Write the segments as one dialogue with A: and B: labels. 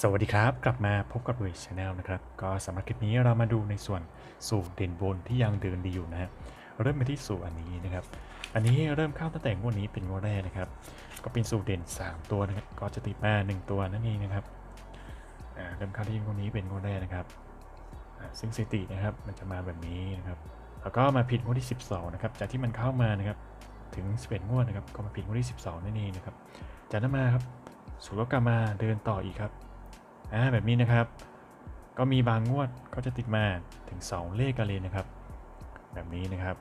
A: สวัสดีครับ กลับมาพบกับเบย์ชาแนลนะครับ ก็สำหรับคลิปนี้เรามาดูในส่วนสูตรเด่นบนที่ยังเดินดีอยู่นะฮะเริ่มไปที่สูตรอันนี้นะครับ อันนี้เริ่มเข้าตั้งแต่งวดนี้เป็นงวดแรกนะครับ ก็เป็นสูตรเด่น 3 ตัวนะครับก็จะติดมา 1 ตัวนั่นเองนะครับอ่าเริ่มเข้าที่งวดนี้เป็นงวดแรกนะครับซึ่งสถิตินะครับมันจะมาแบบนี้นะครับ แล้วก็มาผิดงวดที่ 12 นะครับ จากที่มันเข้ามานะครับถึง 11 งวดนะครับ ก็มาผิดงวดที่ 12 นั่นเองนะครับ จากนั้นมาครับสูตรก็กลับมาเดินต่ออีกครับ อ่าแบบนี้นะครับ ก็มีบางงวดก็จะติดมาถึง 2 เลขกันเลยนะครับ แบบนี้นะครับ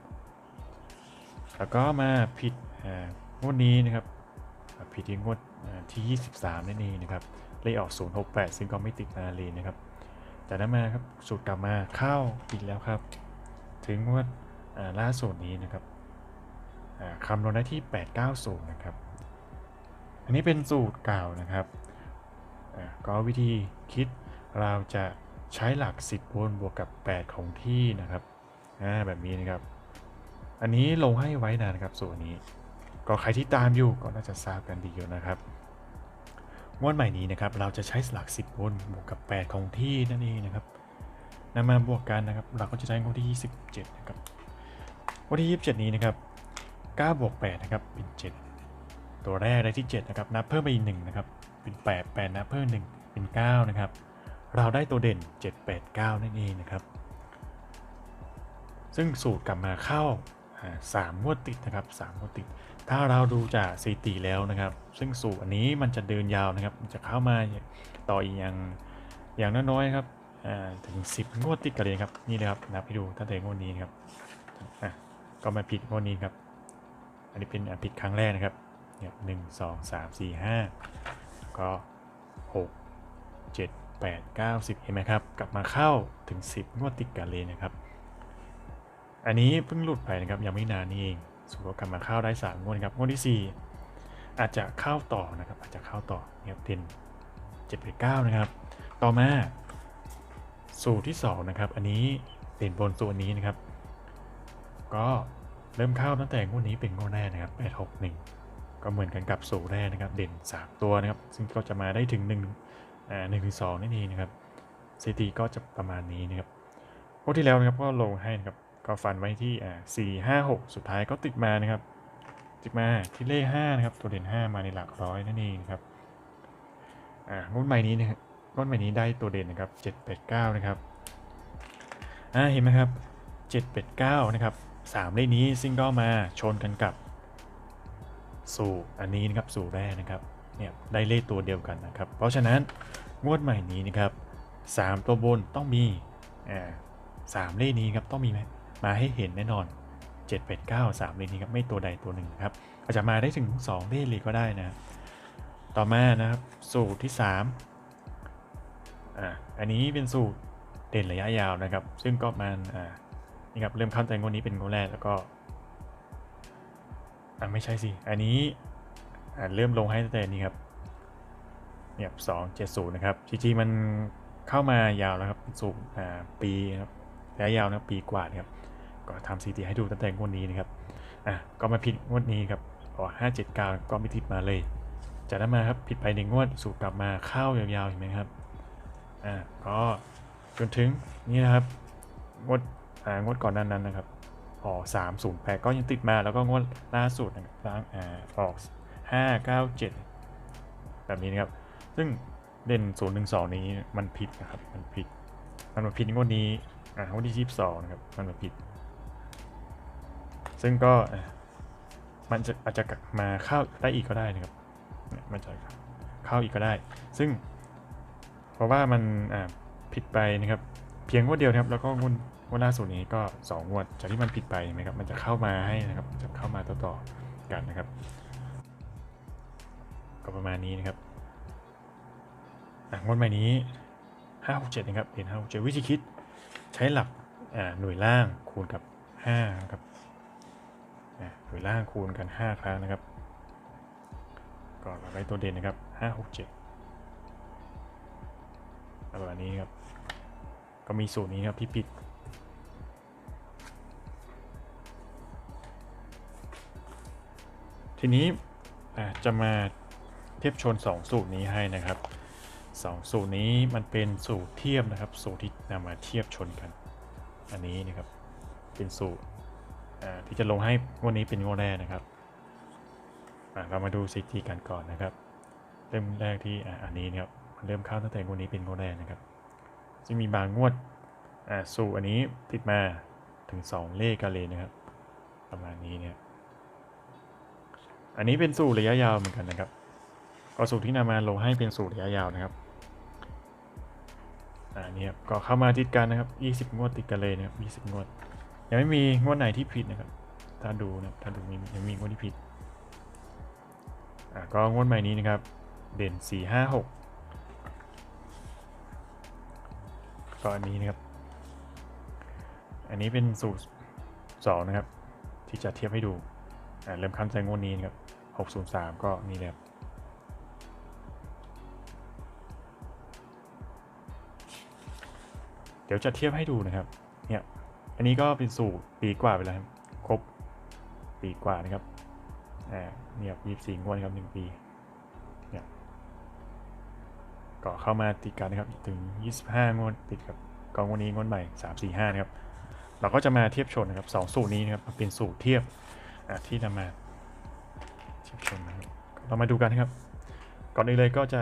A: แล้วก็มาผิดอ่างวดนี้นะครับผิดที่งวดอ่าที่ 23 นั่นเองนะครับเลขออก 068 ซึ่งก็ไม่ติดมาเลยนะครับจากนั้นมาครับสูตรกลับมาเข้าอีกแล้วครับ ถึงงวดอ่าล่าสุดนี้นะครับคำนวณได้ที่ 890 นะครับ อันนี้เป็นสูตรเก่านะครับ ก็วิธีคิดเราจะใช้หลัก 10บนบวกกับ 8 ของที่นะครับแบบนี้นะครับ อันนี้ลงให้ไว้นะครับส่วนนี้ ก็ใครที่ตามอยู่ก็น่าจะทราบกันดีอยู่นะครับงวดใหม่นี้นะครับเราจะใช้หลัก 10บนบวกกับ 8 ของที่นั่นเองนะครับนำมาบวกกันนะครับ เราก็จะใช้งวดที่ 27 นะครับงวดที่ 27 นี้นะครับ9บวก8นะครับเป็น 7 ตัวแรกได้ที่ 7 นะครับ นับเพิ่มไปอีก1นะครับ เป็น8 8นับเพิ่ม1เป็น 9 นะครับ เราได้ตัวเด่น 7 8 9 นั่นเองนะครับ ซึ่งสูตรกลับมาเข้าอ่าสามงวดติดนะครับสามงวดติด ถ้าเราดูจากสถิติแล้วนะครับ ซึ่งสูตรอันนี้มันจะเดินยาวนะครับจะเข้ามาต่ออีกอย่างอย่างน้อยๆครับถึง 10 งวดติดกันเลยครับ นี่นะครับ นับให้ดูตั้งแต่งวดนี้นครับก็มาผิดงวดนี้ครับ อันนี้เป็นผิดครั้งแรกนะครับหนึ่งสองสามสี่ห้า ก็หกเจ็ดแปดเก้าสิบเห็นไหมครับ กลับมาเข้าถึง 10 งวดติดกันเลยนะครับ อันนี้เพิ่งหลุดไปนะครับ ยังไม่นานนี่เองสูตรกลับมาเข้าได้ 3 งวดครับ งวดที่ 4 อาจจะเข้าต่อนะครับ อาจจะเข้าต่อเนี่ยเด่นเจ็ดไปเก้านะครับ ต่อมา สูตรที่ 2 นะครับ อันนี้เด่นบนส่วนนี้นะครับ ก็เริ่มเข้าตั้งแต่งวดนี้เป็นงวดแรกนะครับ861 ก็เหมือนกันกับสูตรแรกนะครับ เด่น 3 ตัวนะครับ ซึ่งก็จะมาได้ถึง1อ่า1ถึง2นั่นเองนะครับสถิติก็จะประมาณนี้นะครับงวดที่แล้วนะครับก็ลงให้นะครับก็ฟันไว้ที่อ่าสี่ห้าหกสุดท้ายก็ติดมานะครับ ติดมาที่เลขห้านะครับตัวเด่นห้ามาในหลักร้อยนั่นเองนะครับอ่างวดใหม่นี้นะครับงวดใหม่นี้ได้ตัวเด่นนะครับเจ็ดแปดเก้านะครับอ่าเห็นไหมครับเจ็ดแปดเก้านะครับสามเลขนี้ซึ่งก็มาชนกันกับ สู่อันนี้นะครับสู่แรกนะครับเนี่ยได้เลขตัวเดียวกันนะครับ เพราะฉะนั้นงวดใหม่นี้นะครับสามตัวบนต้องมีอ่าสามเลขนี้ครับต้องมีไหมมาให้เห็นแน่นอน 7 8 9 3 เลขนี้ครับไม่ตัวใดตัวหนึ่งครับอาจจะมาได้ถึง 2 เลขเลยก็ได้นะ ต่อมานะครับสูตรที่3อ่าอันนี้เป็นสูตรเด่นระยะยาวนะครับ ซึ่งก็มันอ่านี่ครับเริ่มเข้าใจงวดนี้เป็นงวดแรกแล้วก็ อ่าไม่ใช่สิ อันนี้เริ่มลงให้ตั้งแต่นี้ครับเนี่ยสองเจ็ดศูนย์นะครับจริงๆมันเข้ามายาวแล้วครับสูตรอ่ปีครับระยะยาวนะปีกว่านะครับ ก็ทำสถิติให้ดูตั้งแต่งวดนี้นะครับอะก็มาผิดงวดนี้ครับพอห้าเจ็ดเก้าก็ไม่ติดมาเลยจากนั้นมาครับผิดไปหนึ่งงวดสู่กลับมาเข้ายาวๆเห็นไหมครับอะก็จนถึงนี่นะครับงวดอ่างวดก่อนนั้นนั้นนะครับ ออกสามศูนย์แปดก็ยังติดมาแล้วก็งวดล่าสุดนะครับอ่าออกห้าเก้าเจ็ดแบบนี้นะครับ ซึ่งเด่นศูนย์หนึ่งสองนี้มันผิดนะครับ มันผิด มันมาผิดงวดนี้อ่างวันที่ยี่สิบสองนะครับ มันมาผิด ซึ่งก็มันจะอาจจะกลับมาเข้าได้อีกก็ได้นะครับ มันจะเข้าอีกก็ได้ ซึ่งเพราะว่ามันผิดไปนะครับ เพียงงวดเดียวนะครับ แล้วก็งวด วดล่าสุดนี้ก็สองงวดจากที่มันผิดไปไหมครับ มันจะเข้ามาให้นะครับ จะเข้ามาต่อๆกันนะครับ ก็ประมาณนี้นะครับงวดใหม่นี้ห้าหกเจ็ดนะครับเห็นห้าหกเจ็ดวิธีคิดใช้หลักหน่วยล่างคูณกับ5นะครับหน่วยล่างคูณกัน 5 ครั้งนะครับก็เราได้ตัวเด่นนะครับ 5 6 7ประมาณนี้ครับ ก็มีสูตรนี้ครับที่ปิด ทีนี้จะมาเทียบชน 2 สูตรนี้ให้นะครับสองสูตรนี้มันเป็นสูตรเทียบนะครับ สูตรที่นำมาเทียบชนกัน อันนี้นะครับเป็นสูตรที่จะลงให้วันนี้เป็นงวดแรกนะครับเรามาดูสถิติกันก่อนนะครับ เริ่มแรกที่อันนี้นะครับมันเริ่มเข้าตั้งแต่งวดนี้เป็นงวดแรกนะครับจะมีบางงวดสูตรอันนี้ติดมาถึง 2 เลขกันเลยนะครับ ประมาณนี้เนี่ย อันนี้เป็นสูตรระยะยาวเหมือนกันนะครับก็สูตรที่นำมาลงให้เป็นสูตรระยะยาวนะครับอ่าเนี่ยครับก็เข้ามาติดกันนะครับ20 งวดติดกันเลยนะครับ20 งวด ยังไม่มีงวดไหนที่ผิดนะครับ ถ้าดูนะถ้าดูมียังมีงวดที่ผิดอ่าก็งวดใหม่นี้นะครับ เด่น 4 5 6ก็อันนี้นะครับ อันนี้เป็นสูตร2นะครับ ที่จะเทียบให้ดูอ่าเริ่มขั้นใจงวดนี้นะครับ 603 ก็นี่และครับเดี๋ยวจะเทียบให้ดูนะครับ เนี่ย อันนี้ก็เป็นสูตรปีกว่าไปแล้วครับ ครบปีกว่านะครับอ่าเนี่ยยี่สี่งวดครับหนึ่งปี เนี่ย ก็เข้ามาติดกันนะครับ ถึง 25 งวดติดกับกองวันนี้งวดใหม่ 3 4 5 นะครับ เราก็จะมาเทียบชนนะครับสองสูตรนี้นะครับ เป็นสูตรเทียบที่นำมา เทียบชนนะครับเรามาดูกันนะครับ ก่อนอื่นเลยก็จะ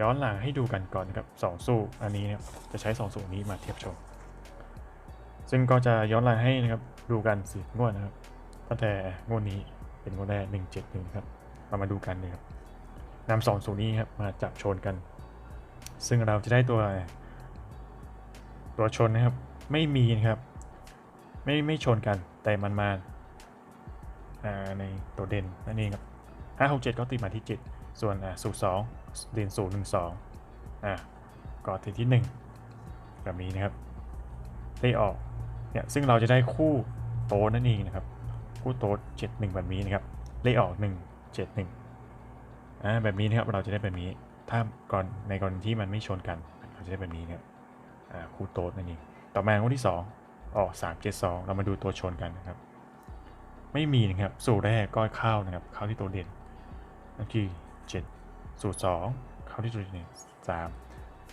A: ย้อนหลังให้ดูกันก่อนนะครับสองสูตรอันนี้นะครับจะใช้สองสูตรนี้มาเทียบชม ซึ่งก็จะย้อนหลังให้นะครับดูกันสิงวดนะครับ ตั้งแต่งวดนี้เป็นงวดแรกหนึ่งเจ็ดหนึ่งครับเรามาดูกันเลยครับนำสองสูตรนี้ครับมาจับชนกัน ซึ่งเราจะได้ตัวตัวชนนะครับไม่มีนะครับไม่ไม่ชนกันแต่มันมา ในตัวเด่นนั่นเองครับห้าหกเจ็ดก็ติดมาที่7ส่วนอ่าสูตรสองเด่นศูนย์หนึ่งสองอ่าก็ติดที่1แบบนี้นะครับ ได้ออกเนี่ยซึ่งเราจะได้คู่โต๊ดนั่นเองนะครับ คู่โต๊ดเจ็ดหนึ่งแบบนี้นะครับเลขออกหนึ่งเจ็ดหนึ่งอ่าแบบนี้นะครับเราจะได้แบบนี้ถ้าก่อนในกรณีที่มันไม่ชนกันเราจะได้แบบนี้นะครับอ่าคู่โต๊ดนั่นเองต่อมางวดที่สองออกสามเจ็ดสองเรามาดูตัวชนกันนะครับ ไม่มีนะครับ สูตรแรกก็เข้าวนะครับข้าวที่ตัวเด่นนั่นคือเจ็ดสูตรสองข้าวที่ตัวเด่นสาม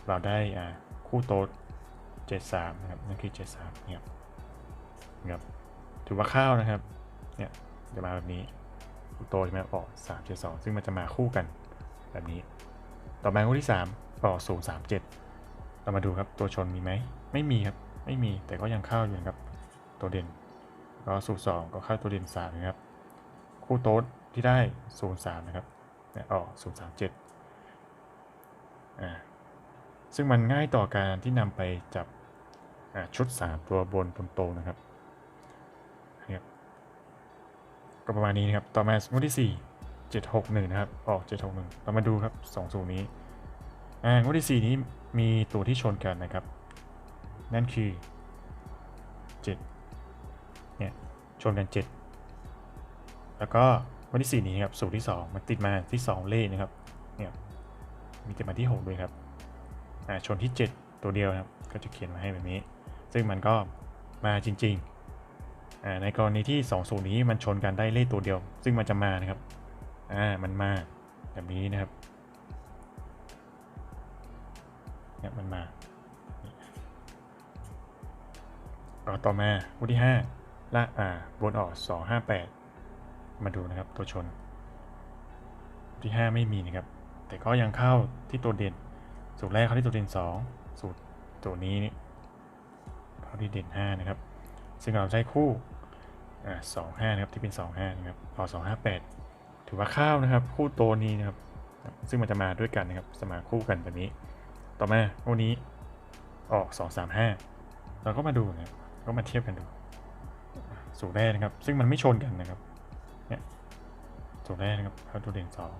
A: เราได้อ่าคู่โต๊ดเจ็ดสามนะครับนั่นคือเจ็ดสามเนี่ยครับถือว่าข้าวนะครับเนี่ยจะมาแบบนี้คู่โต๊ดใช่ไหมออกสามเจ็ดสองซึ่งมันจะมาคู่กันแบบนี้ ต่อมางวดที่สามออกศูนย์สามเจ็ดเรามาดูครับตัวชนมีไหมไม่มีครับไม่มีแต่ก็ยังข้าวอยู่นะครับตัวเด่น ก็สูตรสองก็เข้าตัวเด่นสามนะครับ คู่โต๊ดที่ได้ศูนย์สามนะครับเนี่ยออกศูนย์สามเจ็ดอ่าซึ่งมันง่ายต่อการที่นำไปจับอ่าชุด 3 ตัวบนบนโตรงนะครับนะครับ ก็ประมาณนี้นะครับ ต่อมางวดที่4 761 นะครับ ออก 761 เรามาดูครับ2สูตรนี้อ่างวดที่ 4 นี้มีตัวที่ชนกันนะครับ นั่นคือ ชนกัน 7 แล้วก็วันที่ 4 นี้ครับสูตรที่ 2 มันติดมาที่ 2 เลขนะครับเนี่ยมีติดมาที่ 6 ด้วยครับอ่าชนที่ 7 ตัวเดียวนะครับ ก็จะเขียนมาให้แบบนี้ ซึ่งมันก็มาจริงๆอ่าในกรณีที่ 2 สูตรนี้มันชนกันได้เลขตัวเดียว ซึ่งมันจะมานะครับอ่ามันมาแบบนี้นะครับเนี่ยมันมาก็ต่อมาวันที่ 5 ละอ่าบนออก 258 มาดูนะครับตัวชน ที่ 5 ไม่มีนะครับ แต่ก็ยังเข้าที่ตัวเด่น สูตรแรกเข้าที่ตัวเด่น 2 สูตรตัวนี้เข้าที่เด่น 5 นะครับ ซึ่งเราใช้คู่อ่า25นะครับที่เป็น 25 นะครับออ258 ถือว่าเข้านะครับ คู่ตัวนี้นะครับ ซึ่งมันจะมาด้วยกันนะครับจะมาคู่กันแบบนี้ ต่อมาวันนี้ออก 235 เราก็มาดูนะครับก็มาเทียบกันดู สูตรแรกนะครับ ซึ่งมันไม่ชนกันนะครับเนี่ยสูตรแรกนะครับเข้าตัวเด่นสอง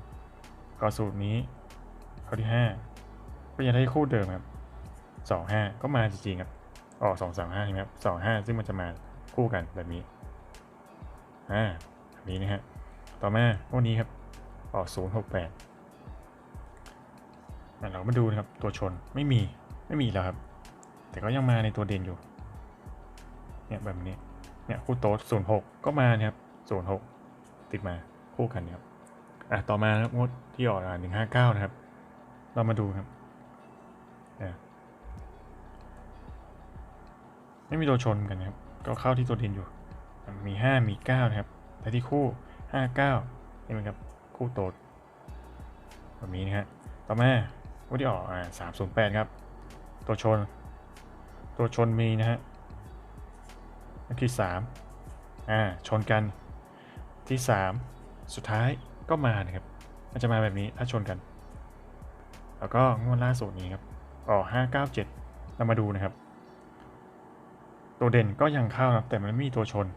A: ก็สูตรนี้เข้าที่ห้าก็ยังได้คู่เดิมครับสองห้าก็มาจริงๆครับออกสองสามห้าใช่ไหมครับสองห้าซึ่งมันจะมาคู่กันแบบนี้อ่าแบบนี้นะฮะต่อมาวันนี้ครับออกศูนย์หกแปดเรามาดูนะครับตัวชนไม่มีไม่มีแล้วครับ แต่ก็ยังมาในตัวเด่นอยู่เนี่ยแบบนี้ เนี่ยคู่โต๊ดศูนย์หกก็มานะครับศูนย์หกติดมาคู่กันนะครับอะต่อมาครับงดที่ออกหนึ่งห้าเก้านะครับ เรามาดูครับไม่มีตัวชนกันนะครับ ก็เข้าที่ตัวเด่นอยู่ มีห้ามีเก้านะครับ แต่ที่คู่ห้าเก้าเห็นไหมครับ คู่โตดแบบนี้นะฮะ ต่อมาวันที่ออกอ่าสามศูนย์แปดครับ ตัวชน ตัวชนมีนะฮะ นั่นคือสามอ่าชนกันที่สามสุดท้ายก็มานะครับมันจะมาแบบนี้ถ้าชนกัน แล้วก็งวดล่าสุดนี้ครับออกห้าเก้าเจ็ดเรามาดูนะครับ ตัวเด่นก็ยังเข้านะครับแต่มันไม่มีตัวชน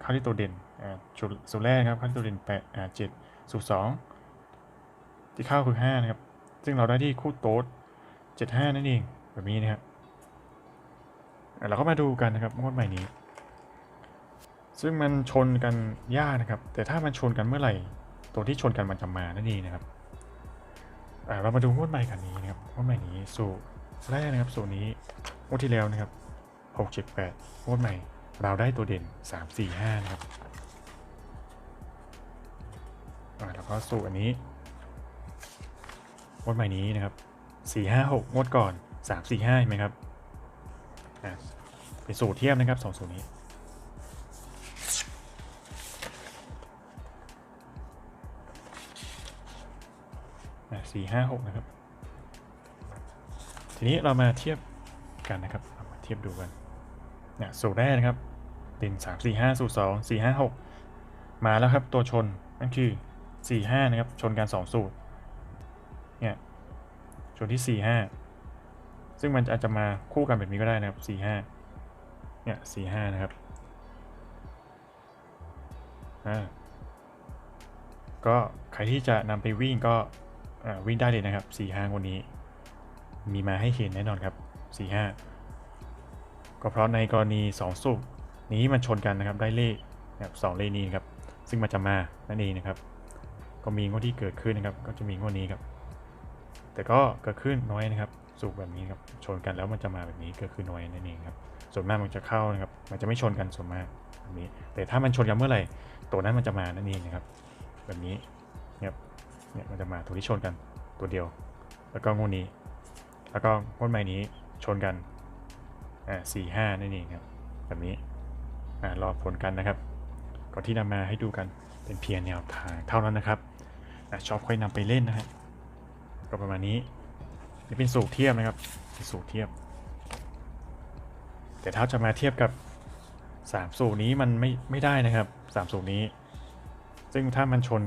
A: เข้าที่ตัวเด่นอ่าชุดสูตรแรกครับเข้าที่ตัวเด่นแปดอ่าเจ็ดสูตรสองที่เข้าคือห้านะครับ ซึ่งเราได้ที่คู่โต๊ดเจ็ดห้านั่นเองแบบนี้นะครับเราก็มาดูกันนะครับงวดใหม่นี้ ซึ่งมันชนกันยากนะครับ แต่ถ้ามันชนกันเมื่อไหร่ ตัวที่ชนกันมันจะมานั่นเองนะครับเรามาดูงวดใหม่กันนี้นะครับงวดใหม่นี้สูตรแรกนะครับสูตรนี้งวดที่แล้วนะครับหกเจ็ดแปดงวดใหม่ เราได้ตัวเด่นสามสี่ห้านะครับแล้วก็สูตรอันนี้งวดใหม่นี้นะครับสี่ห้าหกงวดก่อนสามสี่ห้าเห็นไหมครับเป็นสูตรเทียบนะครับสองสูตรนี้ สี่ห้าหกนะครับ ทีนี้เรามาเทียบกันนะครับเามาเทียบดูกันเนี่ยสูตรแรกนะครับเด่นสามสี่ห้าสูตรสองสี่ห้าหกมาแล้วครับตัวชนนั่นคือสี่ห้านะครับชนกันสองสูตรเนี่ยชนที่สี่ห้าซึ่งมันอาจจะมาคู่กันแบบนี้ก็ได้นะครับสี่ห้าเนี่ยสี่ห้านะครับอ่าก็ใครที่จะนำไปวิ่งก็ วิ่งได้เลยนะครับ4ี่ห้าวันนี้ มีมาให้เห็นแน่นอนครับ4ี่ห้าก็เพราะในกรณี 2 สูบนี้มันชนกันนะครับได้เลขนะครับสองเลขนี้ครับซึ่งมันจะมานั่นเองนะครับ ก็มีงวดที่เกิดขึ้นนะครับ ก็จะมีงวดนี้ครับ แต่ก็เกิดขึ้นน้อยนะครับ สูบแบบนี้ครับชนกันแล้วมันจะมาแบบนี้เกิดขึ้นน้อยนั่นเองครับส่วนมากมันจะเข้านะครับ มันจะไม่ชนกันส่วนมากแบบนี้ แต่ถ้ามันชนกันเมื่อไหร่ตัวนั้นมันจะมานั่นเองนะครับ แบบนี้ เนี่ยมันจะมาตัวที่ชนกันตัวเดียว แล้วก็งวดนี้ แล้วก็งวดใหม่นี้ชนกันอ่าสี่ห้านั่นเองครับแบบนี้อ่ารอผลกันนะครับก็ที่นำมาให้ดูกันเป็นเพียงแนวทางเท่านั้นนะครับอะชอบค่อยนำไปเล่นนะฮะก็ประมาณนี้นี่เป็นสูตรเทียบนะครับเป็นสูตรเทียบ แต่ถ้าจะมาเทียบกับสามสูตรนี้มันไม่ไม่ได้นะครับสามสูตรนี้ ซึ่งถ้ามันชน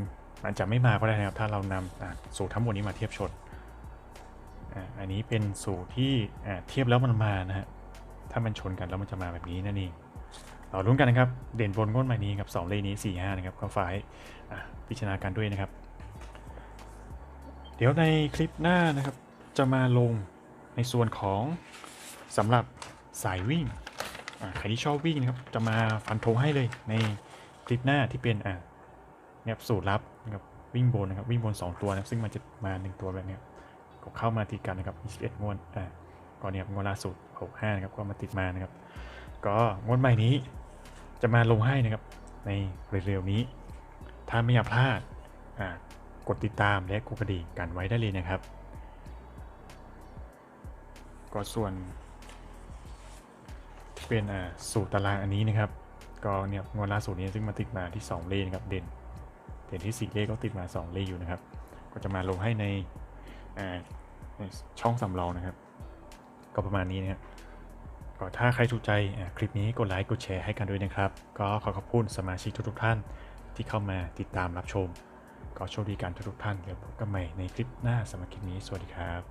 A: มันจะไม่มาก็ได้นะครับ ถ้าเรานำสูตรทั้งหมดนี้มาเทียบชนอันนี้เป็นสูตรที่เทียบแล้วมันมานะฮะถ้ามันชนกันแล้วมันจะมาแบบนี้นั่นเองเราลุ้นกันนะครับ เด่นบนก้นใหม่นี้ครับสองเลขนี้4ี่ห้านะครับก็ฝ่ายพิจารณากันด้วยนะครับ เดี๋ยวในคลิปหน้านะครับ จะมาลงในส่วนของสำหรับสายวิ่งใครที่ชอบวิ่งนะครับ จะมาฟันธงให้เลยในคลิปหน้าที่เป็นอ่าะเนี่ยสูตรลับนะครับวิ่งบนนะครับวิ่งบน 2 ตัวนะซึ่งมันจะมา 1 ตัวแบบนี้ก็เข้ามาติดกันนะครับ21งวดอ่าก่อนเนี่ยงวดล่าสุด65นะครับก็มาติดมานะครับ ก็งวดใหม่นี้จะมาลงให้นะครับในเร็วๆนี้ ถ้าไม่อยากพลาดอ่ากดติดตามและกดกระดิ่งกันไว้ได้เลยนะครับ ก็ส่วน เป็นอ่าสูตรตารางอันนี้นะครับ ก็เนี่ยงวดล่าสุดนี้ซึ่งมาติดมาที่ 2 เลขนะครับเด่น เด่นที่4เลขก็ติดมา 2 เลขอยู่นะครับ ก็จะมาลงให้ในช่องสำรองนะครับ ก็ประมาณนี้นะครับก็ถ้าใครถูกใจคลิปนี้กดไลค์กดแชร์ให้กันด้วยนะครับ ก็ขอขอบคุณสมาชิกทุกๆท่านที่เข้ามาติดตามรับชม ก็โชคดีกันทุกๆท่านเดี๋ยวพบกันใหม่ในคลิปหน้าสำหรับคลิปนี้สวัสดีครับ